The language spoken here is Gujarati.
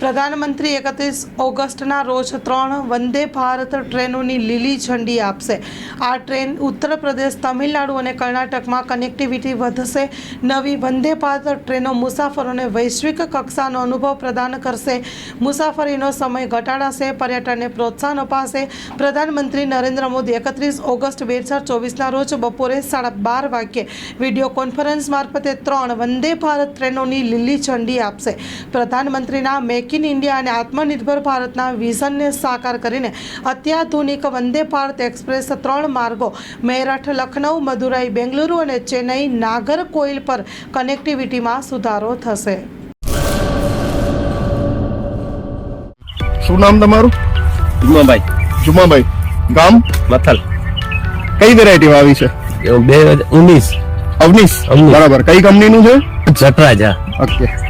પ્રધાનમંત્રી એકત્રીસ ઓગસ્ટના રોજ ત્રણ વંદે ભારત ટ્રેનોની લીલી ઝંડી આપશે. આ ટ્રેન ઉત્તર પ્રદેશ, તમિલનાડુ અને કર્ણાટકમાં કનેક્ટિવિટી વધશે. નવી વંદે ભારત ટ્રેનો મુસાફરોને વૈશ્વિક કક્ષાનો અનુભવ પ્રદાન કરશે. મુસાફરીનો સમય ઘટાડાશે, પર્યટનને પ્રોત્સાહન અપાશે. પ્રધાનમંત્રી નરેન્દ્ર મોદી એકત્રીસ ઓગસ્ટ બે હજાર ચોવીસના રોજ બપોરે સાડા બાર વાગ્યે વીડિયો કોન્ફરન્સ મારફતે ત્રણ વંદે ભારત ટ્રેનોની લીલી ઝંડી આપશે. પ્રધાનમંત્રીના મેક ઇન ઇન્ડિયા અને આત્મનિર્ભર ભારતના વિઝનને સાકાર કરીને અત્યાધુનિક વંદે ભારત એક્સપ્રેસ ત્રણ માર્ગો મેરઠ લખનઉ મદુરાઈ બેંગલુરુ અને ચેન્નઈ નાગરકોઇલ પર કનેક્ટિવિટીમાં સુધારો થશે. શું નામ તમારું? જુમાભાઈ. જુમાભાઈ. ગામ? મથલ. કઈ વેરાયટી આવી છે? બે હજાર ઉન્નીસ અવનીશ. બરાબર. કઈ કંપનીનું છે? જટરાજા. ઓકે.